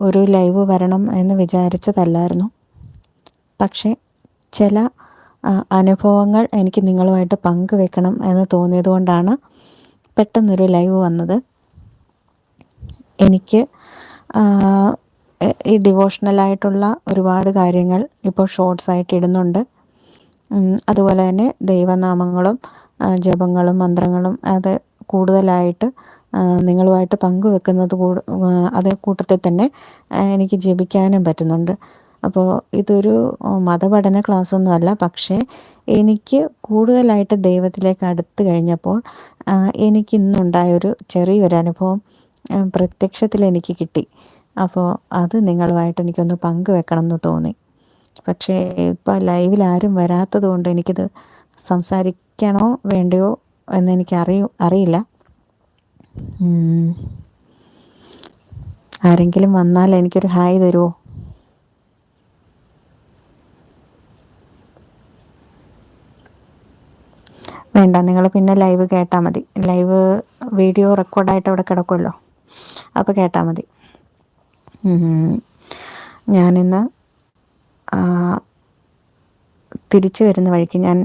ഒരു ലൈവ് വരണം എന്ന് വിചാരിച്ചതല്ലായിരുന്നു. പക്ഷേ ചില അനുഭവങ്ങൾ എനിക്ക് നിങ്ങളുമായിട്ട് പങ്കുവെക്കണം എന്ന് തോന്നിയതുകൊണ്ടാണ് പെട്ടെന്നൊരു ലൈവ് വന്നത്. എനിക്ക് ഈ ഡിവോഷണലായിട്ടുള്ള ഒരുപാട് കാര്യങ്ങൾ ഇപ്പോൾ ഷോർട്സ് ആയിട്ട് ഇടുന്നുണ്ട് അതുപോലെ തന്നെ ദൈവനാമങ്ങളും ജപങ്ങളും മന്ത്രങ്ങളും അത് കൂടുതലായിട്ട് നിങ്ങളുമായിട്ട് പങ്കുവെക്കുന്നത് അതേ കൂട്ടത്തിൽ തന്നെ എനിക്ക് ജപിക്കാനും പറ്റുന്നുണ്ട്. അപ്പോൾ ഇതൊരു മതപഠന ക്ലാസ്സൊന്നുമല്ല പക്ഷേ എനിക്ക് കൂടുതലായിട്ട് ദൈവത്തിലേക്ക് അടുത്ത് കഴിഞ്ഞപ്പോൾ എനിക്കിന്നുണ്ടായൊരു ചെറിയൊരു അനുഭവം പ്രത്യക്ഷത്തിൽ എനിക്ക് കിട്ടി. അപ്പോൾ അത് നിങ്ങളുമായിട്ട് എനിക്കൊന്ന് പങ്കുവെക്കണം എന്ന് തോന്നി. പക്ഷേ ഇപ്പോൾ ലൈവിൽ ആരും വരാത്തത് കൊണ്ട് എനിക്കിത് സംസാരിക്കണോ വേണ്ടയോ എന്ന് എനിക്ക് അറിയൂ അറിയില്ല. ആരെങ്കിലും വന്നാൽ എനിക്കൊരു ഹായ് തരുമോ വേണ്ട നിങ്ങൾ പിന്നെ ലൈവ് കേട്ടാൽ മതി. ലൈവ് വീഡിയോ റെക്കോർഡായിട്ട് അവിടെ കിടക്കുമല്ലോ അപ്പോൾ കേട്ടാൽ മതി. ഞാനിന്ന് തിരിച്ചു വരുന്ന വഴിക്ക് ഞാൻ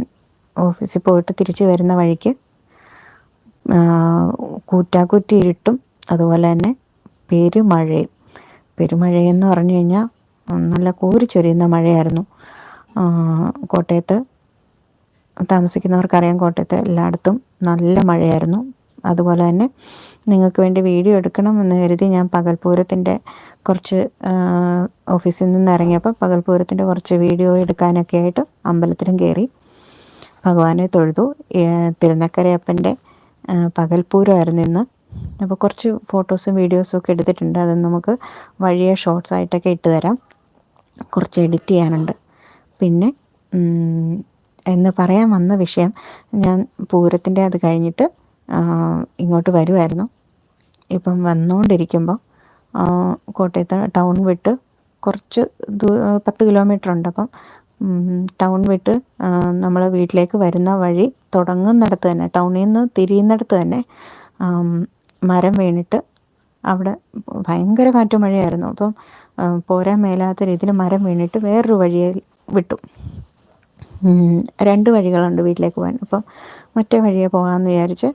ഓഫീസിൽ പോയിട്ട് തിരിച്ചു വരുന്ന വഴിക്ക് കൂറ്റാക്കുറ്റി ഇരുട്ടും അതുപോലെ തന്നെ പെരുമഴയും. പെരുമഴയെന്ന് പറഞ്ഞു കഴിഞ്ഞാൽ നല്ല കോരിച്ചൊരിയുന്ന മഴയായിരുന്നു. കോട്ടയത്ത് താമസിക്കുന്നവർക്കറിയാം കോട്ടയത്ത് എല്ലായിടത്തും നല്ല മഴയായിരുന്നു. അതുപോലെ തന്നെ നിങ്ങൾക്ക് വേണ്ടി വീഡിയോ എടുക്കണം എന്ന് കരുതി ഞാൻ പകൽപൂരത്തിന്റെ കുറച്ച് ഓഫീസിൽ നിന്ന് ഇറങ്ങിയപ്പോൾ പകൽപൂരത്തിന്റെ കുറച്ച് വീഡിയോ എടുക്കാനൊക്കെ ആയിട്ട് അമ്പലത്തിലും കയറി ഭഗവാനെ തൊഴുതു. തിരുനക്കരയപ്പന്റെ പകൽപൂരമായിരുന്നു ഇന്ന്. അപ്പോൾ കുറച്ച് ഫോട്ടോസും വീഡിയോസും ഒക്കെ എടുത്തിട്ടുണ്ട്. അത് നമുക്ക് വഴിയെ ഷോർട്സ് ആയിട്ടൊക്കെ ഇട്ട് തരാം. കുറച്ച് എഡിറ്റ് ചെയ്യാനുണ്ട്. പിന്നെ എന്ന് പറയാൻ വന്ന വിഷയം ഞാൻ പൂരത്തിന്റെ അത് കഴിഞ്ഞിട്ട് ഇങ്ങോട്ട് വരുമായിരുന്നു ഇപ്പം വന്നുകൊണ്ടിരിക്കുമ്പോൾ കോട്ടയത്ത് ടൗൺ വിട്ട് കുറച്ച് ദൂ പത്ത് കിലോമീറ്റർ ഉണ്ട്. അപ്പം ടൗൺ വിട്ട് നമ്മൾ വീട്ടിലേക്ക് വരുന്ന വഴി തുടങ്ങുന്നിടത്ത് തന്നെ ടൗണിൽ നിന്ന് തിരിയുന്നിടത്ത് തന്നെ മരം വീണിട്ട് അവിടെ ഭയങ്കര കാറ്റും മഴയായിരുന്നു. അപ്പം പോരാൻ മേലാത്ത രീതിയിൽ മരം വീണിട്ട് വേറൊരു വഴിയിൽ വിട്ടു. രണ്ട് വഴികളുണ്ട് വീട്ടിലേക്ക് പോകാൻ. അപ്പം മറ്റേ വഴിയെ പോകാമെന്ന് വിചാരിച്ച്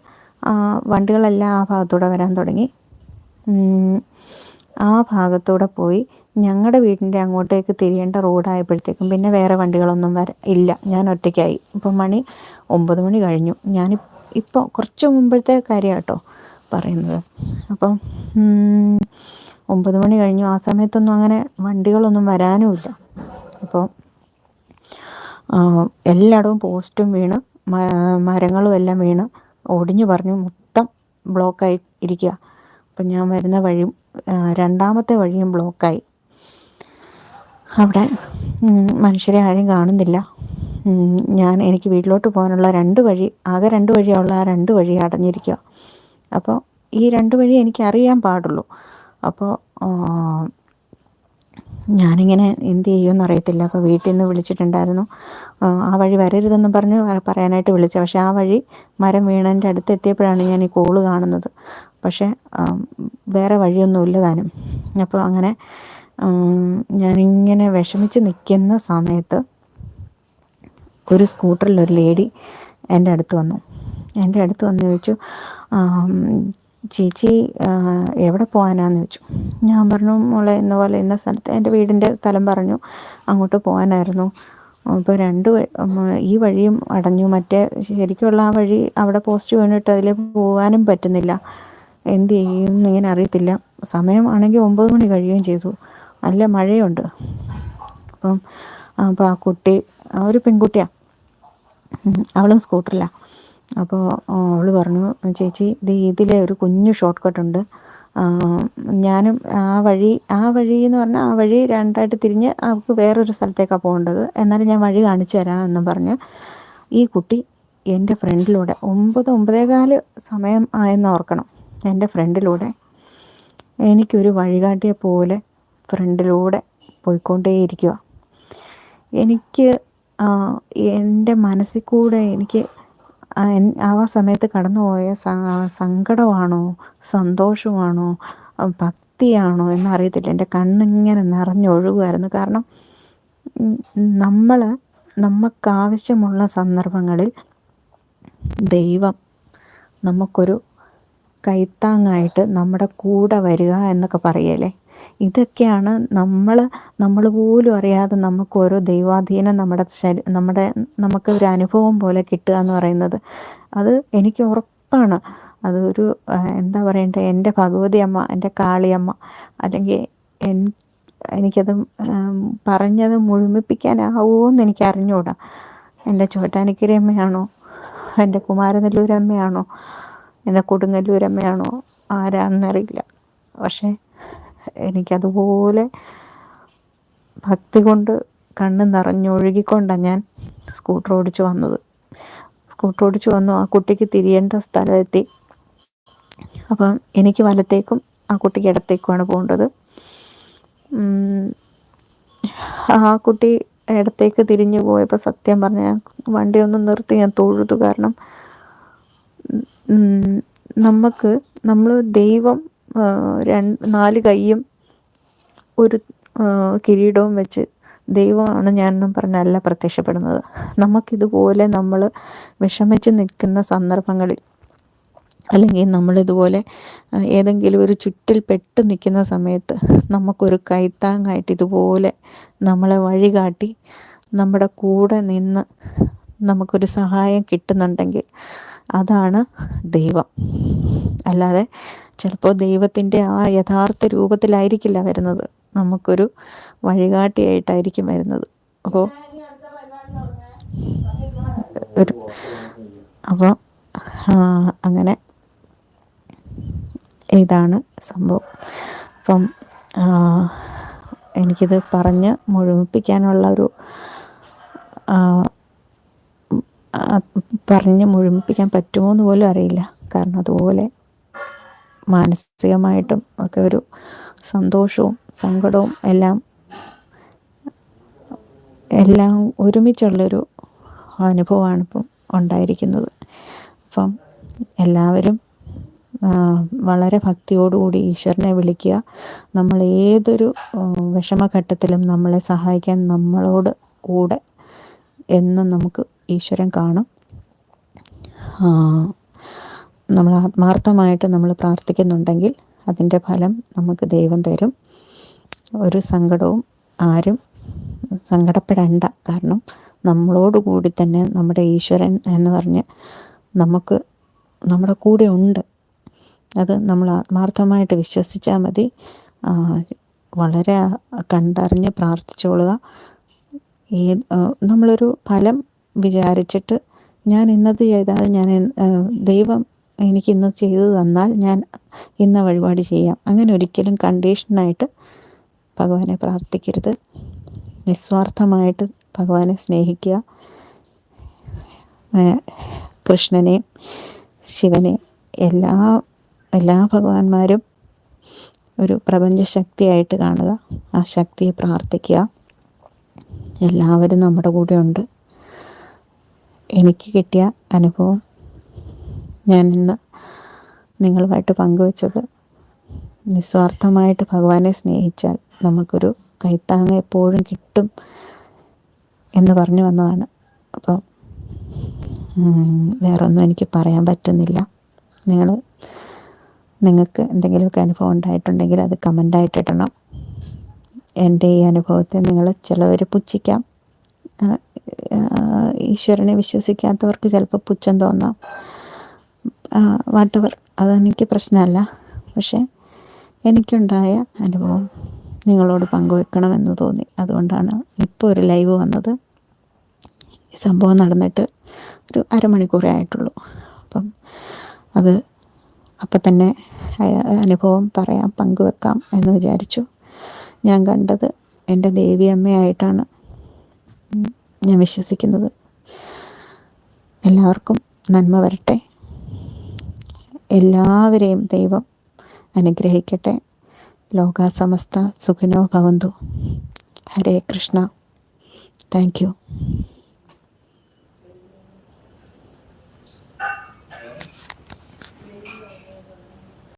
വണ്ടികളെല്ലാം ആ ഭാഗത്തൂടെ വരാൻ തുടങ്ങി. ആ ഭാഗത്തൂടെ പോയി ഞങ്ങളുടെ വീടിന്റെ അങ്ങോട്ടേക്ക് തിരിയേണ്ട റോഡായപ്പോഴത്തേക്കും പിന്നെ വേറെ വണ്ടികളൊന്നും വര ഇല്ല. ഞാൻ ഒറ്റയ്ക്കായി. ഇപ്പം മണി ഒമ്പത് മണി കഴിഞ്ഞു. ഞാൻ ഇപ്പോൾ കുറച്ച് മുമ്പത്തെ കാര്യം കേട്ടോ പറയുന്നത്. അപ്പം ഒമ്പത് മണി കഴിഞ്ഞു. ആ സമയത്തൊന്നും അങ്ങനെ വണ്ടികളൊന്നും വരാനുമില്ല. അപ്പോൾ എല്ലായിടവും പോസ്റ്റും വീണ് മരങ്ങളും എല്ലാം വീണ് ഒടിഞ്ഞു പറഞ്ഞു മൊത്തം ബ്ലോക്കായി ഇരിക്കുക അപ്പം ഞാൻ വരുന്ന വഴിയും രണ്ടാമത്തെ വഴിയും ബ്ലോക്കായി. അവിടെ മനുഷ്യരെ ആരും കാണുന്നില്ല. ഞാൻ എനിക്ക് വീട്ടിലോട്ട് പോകാനുള്ള രണ്ട് വഴി ആകെ രണ്ട് വഴിയുള്ള ആ രണ്ട് വഴി അടഞ്ഞിരിക്കുക അപ്പോൾ ഈ രണ്ട് വഴി എനിക്ക് അറിയാൻ പാടുള്ളൂ. അപ്പോൾ ഞാനിങ്ങനെ എന്ത് ചെയ്യുമെന്ന് അറിയത്തില്ല. അപ്പോൾ വീട്ടിൽ നിന്ന് വിളിച്ചിട്ടുണ്ടായിരുന്നു. ആ വഴി വരരുതെന്ന് പറഞ്ഞ് പറയാനായിട്ട് വിളിച്ചു പക്ഷേ ആ വഴി മരം വീണതിന്റെ അടുത്ത് എത്തിയപ്പോഴാണ് ഞാൻ ഈ കോൾ കാണുന്നത്. പക്ഷേ വേറെ വഴിയൊന്നുമില്ല താനും. അപ്പോൾ അങ്ങനെ ഞാനിങ്ങനെ വിഷമിച്ച് നിൽക്കുന്ന സമയത്ത് ഒരു സ്കൂട്ടറിൽ ഒരു ലേഡി എന്റെ അടുത്ത് വന്നു. എന്റെ അടുത്ത് വന്ന് ചോദിച്ചു ചേച്ചി എവിടെ പോകാനാന്ന് ചോദിച്ചു. ഞാൻ പറഞ്ഞു മോളെ എന്ന പോലെ ഇന്ന സ്ഥലത്ത് എന്റെ വീടിന്റെ സ്ഥലം പറഞ്ഞു അങ്ങോട്ട് പോകാനായിരുന്നു. അപ്പോൾ രണ്ട് ഈ വഴിയും അടഞ്ഞു. മറ്റേ ശരിക്കുള്ള ആ വഴി അവിടെ പോസ്റ്റ് വീണിട്ട് അതിൽ പോകാനും പറ്റുന്നില്ല. എന്ത് ചെയ്യും എന്നിങ്ങനെ അറിയത്തില്ല. സമയമാണെങ്കിൽ ഒമ്പത് മണി കഴിയുകയും ചെയ്തു. നല്ല മഴയുണ്ട്. അപ്പം അപ്പോൾ ആ കുട്ടി ഒരു പെൺകുട്ടിയാണ് അവളും സ്കൂട്ടറിലാണ് അപ്പോൾ അവൾ പറഞ്ഞു ചേച്ചി ഇത് ഇതിലെ ഒരു കുഞ്ഞു ഷോർട്ട് കട്ട് ഉണ്ട് ഞാനും ആ വഴി ആ വഴി എന്ന് പറഞ്ഞാൽ ആ വഴി രണ്ടായിട്ട് തിരിഞ്ഞ് അവൾക്ക് വേറൊരു സ്ഥലത്തേക്കാണ് പോകേണ്ടത്. എന്നാലും ഞാൻ വഴി കാണിച്ചു തരാം എന്ന് പറഞ്ഞ് ഈ കുട്ടി എന്റെ ഫ്രണ്ടിലൂടെ ഒമ്പത് ഒമ്പതേകാൽ സമയം ആയെന്ന് ഓർക്കണം. എന്റെ ഫ്രണ്ടിലൂടെ. എനിക്കൊരു വഴികാട്ടിയെ പോലെ ഫ്രണ്ടിലൂടെ പോയിക്കൊണ്ടേയിരിക്കുക എനിക്ക് എന്റെ മനസ്സിൽ കൂടെ എനിക്ക് ആ സമയത്ത് കടന്നുപോയ സങ്കടമാണോ സന്തോഷമാണോ ഭക്തിയാണോ എന്നറിയത്തില്ല. എന്റെ കണ്ണിങ്ങനെ നിറഞ്ഞൊഴുകുമായിരുന്നു കാരണം നമ്മൾ നമുക്കാവശ്യമുള്ള സന്ദർഭങ്ങളിൽ ദൈവം നമുക്കൊരു കൈത്താങ്ങായിട്ട് നമ്മുടെ കൂടെ വരിക എന്നൊക്കെ പറയല്ലേ? ഇതൊക്കെയാണ് നമ്മൾ നമ്മൾ പോലും അറിയാതെ നമുക്ക് ഓരോ ദൈവാധീനം നമ്മുടെ ശരി നമ്മുടെ നമുക്ക് ഒരു അനുഭവം പോലെ കിട്ടുക എന്ന് പറയുന്നത്. അത് എനിക്ക് ഉറപ്പാണ്. അതൊരു എന്താ പറയണ്ടേ? എന്റെ ഭഗവതി അമ്മ എന്റെ കാളിയമ്മ അല്ലെങ്കിൽ എൻ എനിക്കത് പറഞ്ഞത് മുഴുമിപ്പിക്കാനാവുമോയെന്ന് എനിക്ക് അറിഞ്ഞുകൂടാ എന്റെ ചോറ്റാനിക്കരി അമ്മയാണോ എന്റെ കുമാരനെല്ലൂരമ്മയാണോ? എന്റെ കൊടുങ്ങല്ലൂരമ്മയാണോ? ആരാണെന്നറിയില്ല പക്ഷേ എനിക്കതുപോലെ ഭക്തി കൊണ്ട് കണ്ണ് നിറഞ്ഞൊഴുകിക്കൊണ്ടാണ് ഞാൻ സ്കൂട്ടർ ഓടിച്ചു വന്നത്. സ്കൂട്ടർ ഓടിച്ചു വന്നു ആ കുട്ടിക്ക് തിരിയേണ്ട സ്ഥലമെത്തി. അപ്പം എനിക്ക് വലത്തേക്കും ആ കുട്ടിക്ക് ഇടത്തേക്കുമാണ് പോകേണ്ടത്. ആ കുട്ടി ഇടത്തേക്ക് തിരിഞ്ഞു പോയപ്പോൾ സത്യം പറഞ്ഞാൽ വണ്ടി ഒന്ന് നിർത്തി ഞാൻ തൊഴുതു. കാരണം നമുക്ക് നമ്മൾ ദൈവം രണ്ട് നാല് കൈയും ഒരു കിരീടവും വെച്ച് ദൈവമാണ് ഞാനെന്നും പറഞ്ഞല്ല പ്രത്യക്ഷപ്പെടുന്നത്. നമുക്കിതുപോലെ നമ്മൾ വിഷമിച്ച് നിൽക്കുന്ന സന്ദർഭങ്ങളിൽ അല്ലെങ്കിൽ നമ്മളിതുപോലെ ഏതെങ്കിലും ഒരു ചുറ്റിൽ പെട്ട് നിൽക്കുന്ന സമയത്ത് നമുക്കൊരു കൈത്താങ്ങായിട്ട് ഇതുപോലെ നമ്മളെ വഴികാട്ടി നമ്മുടെ കൂടെ നിന്ന് നമുക്കൊരു സഹായം കിട്ടുന്നുണ്ടെങ്കിൽ അതാണ് ദൈവം. അല്ലാതെ ചിലപ്പോൾ ദൈവത്തിന്റെ ആ യഥാർത്ഥ രൂപത്തിലായിരിക്കില്ല വരുന്നത്. നമുക്കൊരു വഴികാട്ടിയായിട്ടായിരിക്കും വരുന്നത്. അപ്പോൾ ഒരു അപ്പോൾ അങ്ങനെ ഇതാണ് സംഭവം. അപ്പം എനിക്കിത് പറഞ്ഞ് മുഴുമിപ്പിക്കാനുള്ള ഒരു പറഞ്ഞ് മുഴുമിപ്പിക്കാൻ പറ്റുമോ എന്ന് പോലും അറിയില്ല. കാരണം അതുപോലെ മാനസികമായിട്ടും ഒക്കെ ഒരു സന്തോഷവും സങ്കടവും എല്ലാം എല്ലാം ഒരുമിച്ചുള്ളൊരു അനുഭവമാണ് ഇപ്പം ഉണ്ടായിരിക്കുന്നത്. അപ്പം എല്ലാവരും വളരെ ഭക്തിയോടുകൂടി ഈശ്വരനെ വിളിക്കുക. നമ്മൾ ഏതൊരു വിഷമഘട്ടത്തിലും നമ്മളെ സഹായിക്കാൻ നമ്മളോട് കൂടെ എന്നും നമുക്ക് ഈശ്വരൻ കാണും. നമ്മൾ ആത്മാർത്ഥമായിട്ട് നമ്മൾ പ്രാർത്ഥിക്കുന്നുണ്ടെങ്കിൽ അതിന്റെ ഫലം നമുക്ക് ദൈവം തരും. ഒരു സങ്കടവും ആരും സങ്കടപ്പെടേണ്ട. കാരണം നമ്മളോടുകൂടി തന്നെ നമ്മുടെ ഈശ്വരൻ എന്ന് പറഞ്ഞ് നമുക്ക് നമ്മുടെ കൂടെ ഉണ്ട്. അത് നമ്മൾ ആത്മാർത്ഥമായിട്ട് വിശ്വസിച്ചാൽ മതി. വളരെ കണ്ടറിഞ്ഞ് പ്രാർത്ഥിച്ചോളുക ഏത് നമ്മളൊരു ഫലം വിചാരിച്ചിട്ട് ഞാൻ ഇന്നത് ചെയ്താൽ ഞാൻ ദൈവം എനിക്ക് ഇന്ന് ചെയ്തു തന്നാൽ ഞാൻ ഇന്ന വഴിപാട് ചെയ്യാം. അങ്ങനെ ഒരിക്കലും കണ്ടീഷനായിട്ട് ഭഗവാനെ പ്രാർത്ഥിക്കരുത്. നിസ്വാർത്ഥമായിട്ട് ഭഗവാനെ സ്നേഹിക്കുക. കൃഷ്ണനെ ശിവനെ എല്ലാ എല്ലാ ഭഗവാന്മാരും ഒരു പ്രപഞ്ച ശക്തിയായിട്ട് കാണുക. ആ ശക്തിയെ പ്രാർത്ഥിക്കുക. എല്ലാവരും നമ്മുടെ കൂടെ ഉണ്ട്. എനിക്ക് കിട്ടിയ അനുഭവം ഞാൻ ഇന്ന് നിങ്ങളുമായിട്ട് പങ്കുവച്ചത് നിസ്വാർത്ഥമായിട്ട് ഭഗവാനെ സ്നേഹിച്ചാൽ നമുക്കൊരു കൈത്താങ്ങ് എപ്പോഴും കിട്ടും എന്ന് പറഞ്ഞു വന്നതാണ്. അപ്പോൾ വേറൊന്നും എനിക്ക് പറയാൻ പറ്റുന്നില്ല. നിങ്ങൾ നിങ്ങൾക്ക് എന്തെങ്കിലുമൊക്കെ അനുഭവം ഉണ്ടായിട്ടുണ്ടെങ്കിൽ അത് കമന്റായിട്ടിടണം എന്റെ ഈ അനുഭവത്തെ നിങ്ങൾ ചിലവർ പുച്ഛിക്കാം. ഈശ്വരനെ വിശ്വസിക്കാത്തവർക്ക് ചിലപ്പോൾ പുച്ഛം തോന്നാം. വാട്ടവർ അതെനിക്ക് പ്രശ്നമല്ല. പക്ഷേ എനിക്കുണ്ടായ അനുഭവം നിങ്ങളോട് പങ്കുവെക്കണമെന്ന് തോന്നി. അതുകൊണ്ടാണ് ഇപ്പോൾ ഒരു ലൈവ് വന്നത്. ഈ സംഭവം നടന്നിട്ട് ഒരു അരമണിക്കൂറേ ആയിട്ടുള്ളൂ. അപ്പം അത് അപ്പം തന്നെ അനുഭവം പറയാം പങ്കുവെക്കാം എന്ന് വിചാരിച്ചു. ഞാൻ കണ്ടത് എന്റെ ദേവിയമ്മയായിട്ടാണ്. ഞാൻ വിശ്വസിക്കുന്നത്. എല്ലാവർക്കും നന്മ വരട്ടെ. എല്ലാവരെയും ദൈവം അനുഗ്രഹിക്കട്ടെ. ലോകാസമസ്ത സുഖിനോ ഭവന്തു. ഹരേ കൃഷ്ണ. Thank you.